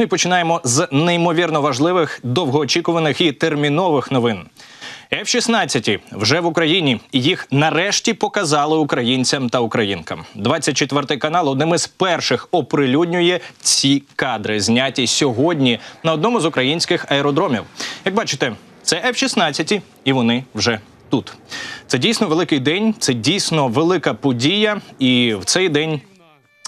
Ну і починаємо з неймовірно важливих, довгоочікуваних і термінових новин. F-16 вже в Україні їх нарешті показали українцям та українкам. 24 канал одним із перших оприлюднює ці кадри, зняті сьогодні на одному з українських аеродромів. Як бачите, це F-16, і вони вже тут. Це дійсно великий день, це дійсно велика подія, і в цей день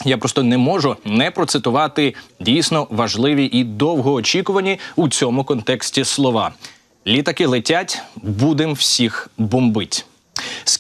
я просто не можу не процитувати дійсно важливі і довгоочікувані у цьому контексті слова. Літаки летять, будем всіх бомбить.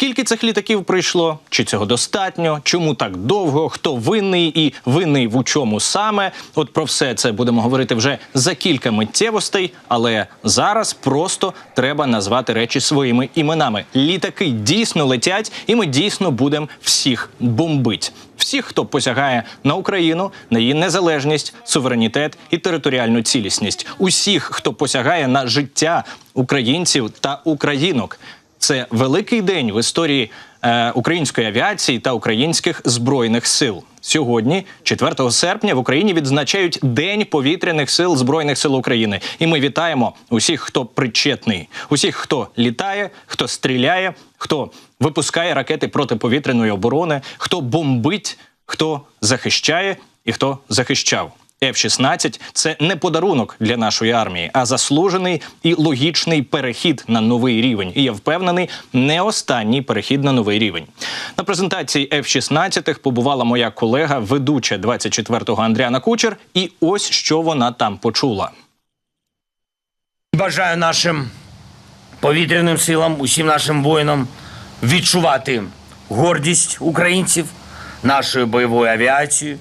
Скільки цих літаків прийшло? Чи цього достатньо? Чому так довго? Хто винний і винний в чому саме? От про все це будемо говорити вже за кілька миттєвостей. Але зараз просто треба назвати речі своїми іменами. Літаки дійсно летять, і ми дійсно будемо всіх бомбить. Всіх, хто посягає на Україну, на її незалежність, суверенітет і територіальну цілісність. Усіх, хто посягає на життя українців та українок. Це великий день в історії е, української авіації та українських збройних сил. Сьогодні, 4 серпня, в Україні відзначають День повітряних сил збройних сил України. І ми вітаємо усіх, хто причетний, усіх, хто літає, хто стріляє, хто випускає ракети протиповітряної оборони, хто бомбить, хто захищає і хто захищав. F-16 – це не подарунок для нашої армії, а заслужений і логічний перехід на новий рівень. І я впевнений, не останній перехід на новий рівень. На презентації F-16 побувала моя колега, ведуча 24-го Андріана Кучер. І ось що вона там почула. Бажаю нашим повітряним силам, усім нашим воїнам відчувати гордість українців, нашою бойовою авіацією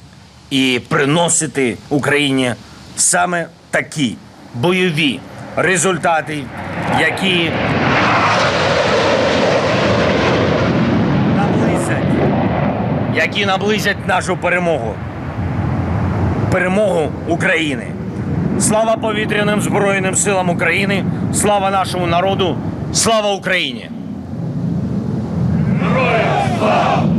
і приносити Україні саме такі бойові результати, які наблизять, які наблизять нашу перемогу. Перемогу України. Слава повітряним збройним силам України, слава нашому народу, слава Україні! Довго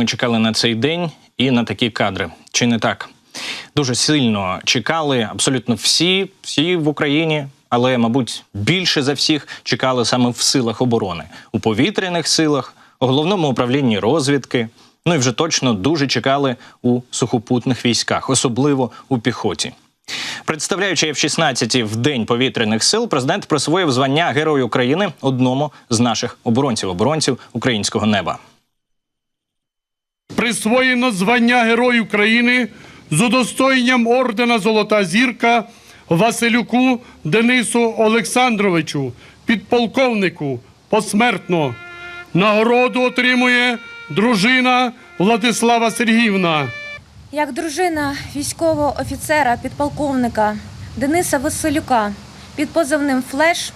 ми чекали на цей день і на такі кадри. Чи не так? Дуже сильно чекали абсолютно всі, всі в Україні, але, мабуть, більше за всіх чекали саме в силах оборони, у повітряних силах, у головному управлінні розвідки. Ну і вже точно дуже чекали у сухопутних військах, особливо у піхоті. Представляючи F-16 в День повітряних сил, президент присвоїв звання Герою України одному з наших оборонців, оборонців українського неба. Присвоєно звання Герой України з удостоєнням ордена Золота зірка Василюку Денису Олександровичу, підполковнику, посмертно. Нагороду отримує дружина Владислава Сергіївна. Як дружина військового офіцера підполковника Дениса Василюка під позивним Флеш,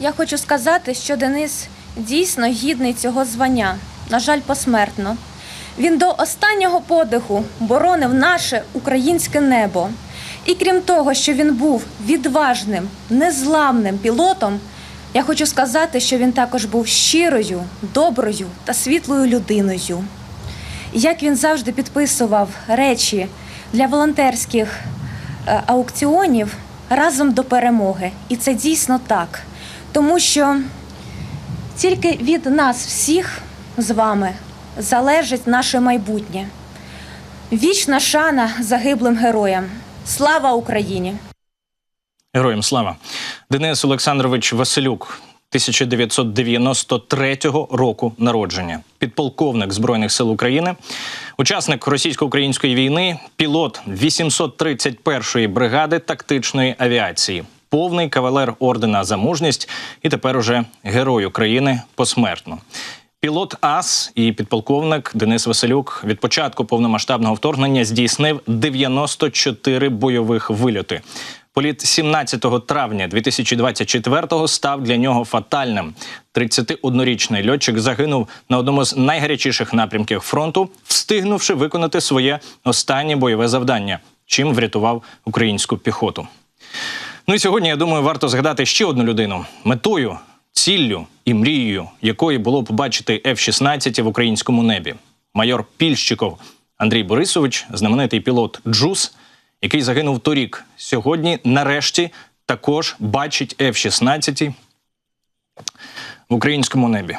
я хочу сказати, що Денис дійсно гідний цього звання, на жаль, посмертно. Він до останнього подиху боронив наше українське небо. І крім того, що він був відважним, незламним пілотом, я хочу сказати, що він також був щирою, доброю та світлою людиною як він завжди підписував речі для волонтерських е, аукціонів разом до перемоги. І це дійсно так. Тому що тільки від нас всіх з вами залежить наше майбутнє. Вічна шана загиблим героям. Слава Україні! Героям слава Денис Олександрович Василюк. 1993 року народження, підполковник збройних сил України, учасник російсько-української війни, пілот 831-ї бригади тактичної авіації, повний кавалер ордена за мужність і тепер уже герой України посмертно. Пілот АС і підполковник Денис Василюк від початку повномасштабного вторгнення здійснив 94 бойових вильоти. Політ 17 травня 2024-го став для нього фатальним. 31-річний льотчик загинув на одному з найгарячіших напрямків фронту, встигнувши виконати своє останнє бойове завдання чим врятував українську піхоту. Ну і сьогодні, я думаю, варто згадати ще одну людину метою, ціллю і мрією, якої було побачити F-16 в українському небі. Майор Пільщиков Андрій Борисович, знаменитий пілот Джус, який загинув торік. Сьогодні, нарешті, також бачить F-16 в українському небі.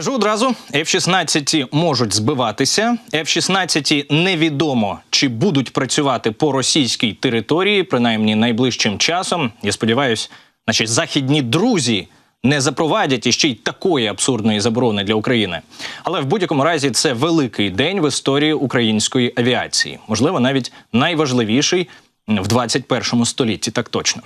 Кажу одразу: F-16 можуть збиватися. F-16 невідомо, чи будуть працювати по російській території, принаймні найближчим часом. Я сподіваюся, наші західні друзі не запровадять іще й такої абсурдної заборони для України. Але в будь-якому разі це великий день в історії української авіації, можливо, навіть найважливіший в 21 столітті. Так точно.